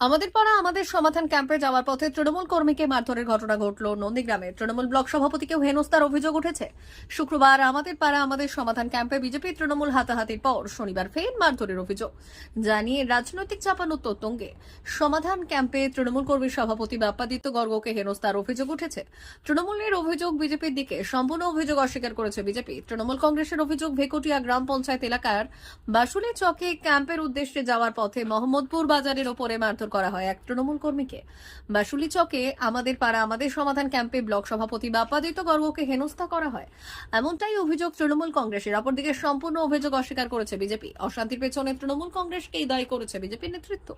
আমাদের পাড়া, আমাদের সমাধান ক্যাম্পে যাওয়ার পথে তৃণমূল কর্মীকে মারধরের ঘটনা ঘটল নন্দীগ্রামে। তৃণমূল ব্লক সভাপতিকেও হেনস্তার অভিযোগ উঠেছে। শুক্রবার আমাদের পাড়া, আমাদের সমাধান ক্যাম্পে বিজেপি তৃণমূল হাতাহাতির পর শনিবার ফের মারধরের অভিযোগ। জানিয়ে রাজনৈতিক চাপানোত্তর তঙ্গে সমাধান ক্যাম্পে তৃণমূল কর্মী সভাপতি বাপ্পাদিত্য গর্গকে হেনস্তার অভিযোগ উঠেছে। তৃণমূলের অভিযোগ বিজেপির দিকে সম্পূর্ণ অভিযোগ অস্বীকার করেছে বিজেপি। তৃণমূল কংগ্রেসের অভিযোগ ভেকুটিয়া গ্রাম পঞ্চায়েত এলাকার বাসুলি চকে ক্যাম্পের উদ্দেশ্যে যাওয়ার পথে মোহাম্মদপুর বাজারের ওপরে মারধর করা হয়, এক তৃণমূল কর্মীকে। বাসুলি চকে, আমাদের পাড়া, আমাদের সমাধান ক্যাম্পে ব্লক সভাপতি বাপ্পাদিত্য গর্গকে হেনস্থা করা হয়। এমনটাই অভিযোগ তৃণমূল কংগ্রেসের। অপরদিকে সম্পূর্ণ অভিযোগ অস্বীকার করেছে বিজেপি। অশান্তির পেছনে তৃণমূল কংগ্রেসকেই দায়ী করেছে বিজেপির নেতৃত্ব।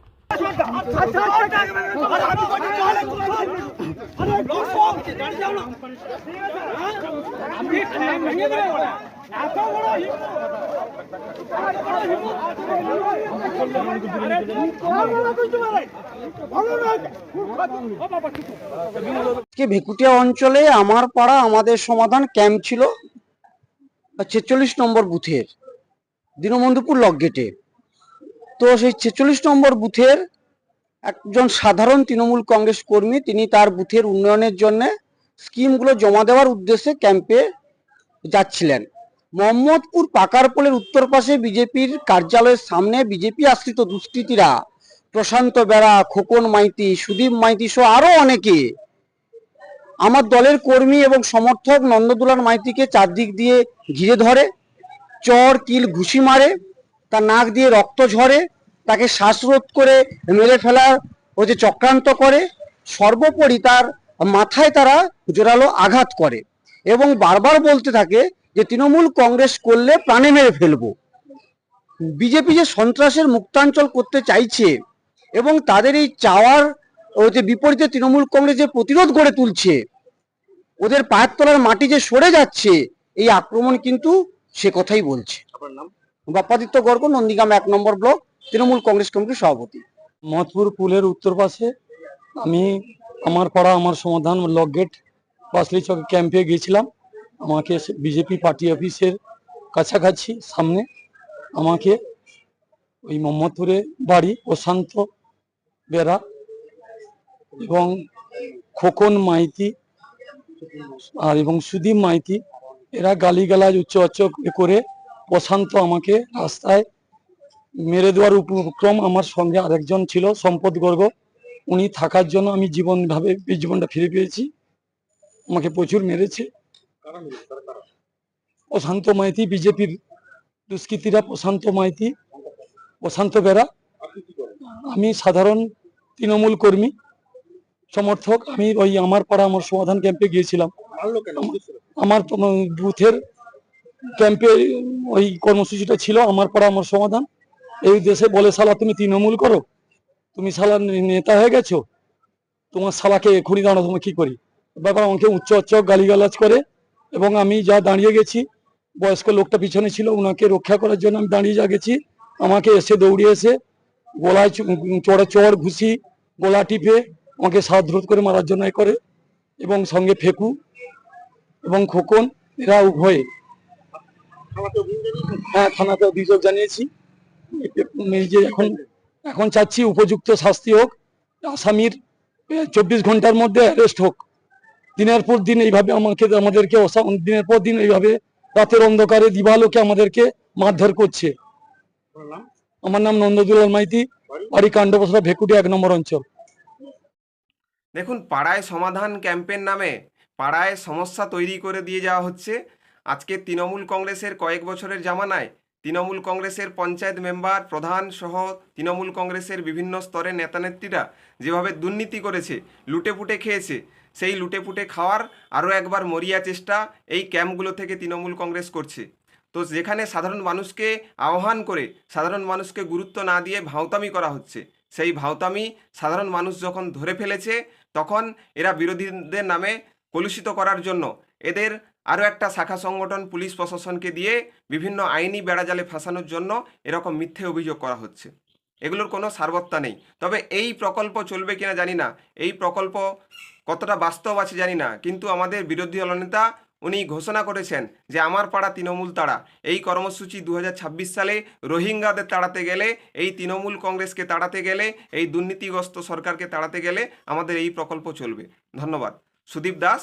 ভেকুটিয়া অঞ্চলে আমার পাড়া আমাদের সমাধান ক্যাম্প ছিল ছেচল্লিশ নম্বর বুথের দীনবন্ধুপুর লক গেটে। তো সেই ছেচল্লিশ নম্বর বুথের একজন সাধারণ তৃণমূল কংগ্রেস কর্মী, তিনি তার বুথের উন্নয়নের জন্য স্কিমগুলো জমা দেওয়ার উদ্দেশ্যে ক্যাম্পে যাচ্ছিলেন। মোহাম্মদপুর পাকারপোলের উত্তর পাশে বিজেপির কার্যালয়ের সামনে বিজেপি আশ্রিত দুষ্কৃতীরা প্রশান্ত বেড়া, খোকন মাইতি, সুদীপ মাইতি সহ আরও অনেকে আমার দলের কর্মী এবং সমর্থক নন্দদুলার মাইতিকে চারদিক দিয়ে ঘিরে ধরে, চর, কিল, ঘুষি মারে তার নাক দিয়ে রক্ত ঝরে, তাকে শ্বাসরোধ করে মেরে ফেলার হচ্ছে চক্রান্ত করে, সর্বোপরি তার মাথায় তারা জোরালো আঘাত করে এবং বারবার বলতে থাকে যে তৃণমূল কংগ্রেস করলে প্রাণে মেরে ফেলব। বিজেপি যে সন্ত্রাসের মুক্তাঞ্চল করতে চাইছে এবং তাদের এই চাওয়ার ও যে বিপরীতে তৃণমূল কংগ্রেস যে প্রতিরোধ গড়ে তুলছে, ওদের পায়ের তলার মাটি যে সরে যাচ্ছে, এই আক্রমণ কিন্তু সে কথাই বলছে। বাপ্পাদিত্য গর্গ, নন্দীগ্রাম এক নম্বর ব্লক, তৃণমূল কংগ্রেস কমিটির সভাপতি। মহৎপুর পুলের উত্তর পাশে আমি আমার পাড়া, আমার সমাধান, লক গেট বাসলি চক ক্যাম্পে গিয়েছিলাম। আমাকে বিজেপি পার্টি অফিসের কাছাকাছি সামনে আমাকে ওই মোহাম্মদপুরে বাড়ি, প্রশান্ত বেরা এবং খোকন মাইতি আর এবং সুদীপ মাইতি, এরা গালিগালাজ উচ্চ উচ্চ করে প্রশান্ত আমাকে রাস্তায় মেরে দেওয়ার উপক্রম আমার সঙ্গে আরেকজন ছিল সম্পদ গর্গ। উনি থাকার জন্য আমি জীবন ভাবে জীবনটা ফিরে পেয়েছি। আমাকে প্রচুর মেরেছে। প্রশান্ত মাইতি বিজেপির দুষ্কৃতীরা প্রশান্ত মাইতি প্রশান্ত বেরা। আমি সাধারণ তৃণমূল কর্মী সমর্থক। আমি ওই আমার পাড়া আমার সমাধান ক্যাম্পে গিয়েছিলাম। আমার তো বুথের ক্যাম্পে ওই কর্মসূচিটা ছিল, আমার পাড়া আমার সমাধান। এই দেশে বলে, শালা, তুমি তৃণমূল করো? তুমি শালা নেতা হয়ে গেছো? তোমার শালাকে এখনই দাঁড়ানো তুমি কি করি? ব্যাপার আমাকে উচ্চ উচ্চ গালিগালাজ করে এবং আমি যা দাঁড়িয়ে গেছি, বয়স্ক লোকটা পিছনে ছিল ওনাকে রক্ষা করার জন্য আমি দাঁড়িয়ে যা গেছি। আমাকে এসে দৌড়ে এসে গলায় চড়ে চড় ঘুষি, গলা টিপে আমাকে সাধরোধ করে মারার জন্য করে এবং সঙ্গে ফেকু এবং খোকন, এরা উভয়ে হ্যাঁ থানাতে অভিযোগ জানিয়েছি। যে এখন এখন চাচ্ছি উপযুক্ত শাস্তি হোক আসামির চব্বিশ ঘণ্টার মধ্যে অ্যারেস্ট হোক। দিনের পর দিন এইভাবে আমাকে আমাদেরকে অসা- দিনের পর দিন এইভাবে রাতের অন্ধকারে দিবালোকে আমাদেরকে মারধর করছে। আমার নাম নন্দদুলাল মাইতি বাড়ি? কাণ্ডবসরা ভেকুটি এক নম্বর অঞ্চল। দেখুন পাড়ায় সমাধান ক্যাম্পের নামে পাড়ায় সমস্যা তৈরি করে দিয়ে যাওয়া হচ্ছে। আজকে তৃণমূল কংগ্রেসের কয়েক বছরের জামানায় তৃণমূল কংগ্রেসের পঞ্চায়েত মেম্বার, প্রধান সহ তৃণমূল কংগ্রেসের বিভিন্ন স্তরের নেতানেত্রীরা যেভাবে দুর্নীতি করেছে, লুটেপুটে খেয়েছে, সেই লুটেপুটে খাওয়ার আরও একবার মরিয়া চেষ্টা এই ক্যাম্পগুলো থেকে তৃণমূল কংগ্রেস করছে। তো যেখানে সাধারণ মানুষকে আহ্বান করে, সাধারণ মানুষকে গুরুত্ব না দিয়ে ভাঁওতামি করা হচ্ছে, সেই ভাঁওতামি সাধারণ মানুষ যখন ধরে ফেলেছে, তখন এরা বিরোধীদের নামে কলুষিত করার জন্য এদের আরও একটা শাখা সংগঠন পুলিশ প্রশাসনকে দিয়ে বিভিন্ন আইনি বেড়াজালে ফাঁসানোর জন্য এরকম মিথ্যে অভিযোগ করা হচ্ছে। এগুলোর কোনো সারবত্তা নেই। তবে এই প্রকল্প চলবে কিনা জানি না। এই প্রকল্প কতটা বাস্তব আছে জানি না। কিন্তু আমাদের বিরোধী দলনেতা উনি ঘোষণা করেছেন যে আমার পাড়া তৃণমূল তাড়া। এই কর্মসূচি দু হাজার ছাব্বিশ সালে রোহিঙ্গাদের তাড়াতে গেলে, এই তৃণমূল কংগ্রেসকে তাড়াতে গেলে, এই দুর্নীতিগ্রস্ত সরকারকে তাড়াতে গেলে আমাদের এই প্রকল্প চলবে। ধন্যবাদ। সুদীপ দাস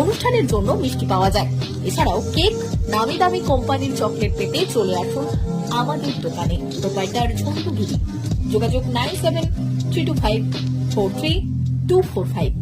অনুষ্ঠানের জন্য মিষ্টি পাওয়া যায়। এছাড়াও কেক, নামি দামি কোম্পানির চকলেট পেতে চলে আসুন আমাদের দোকানে। প্রোপাইটার ঝুঁকুগুলি যোগাযোগ nine seven three two five four three two four five.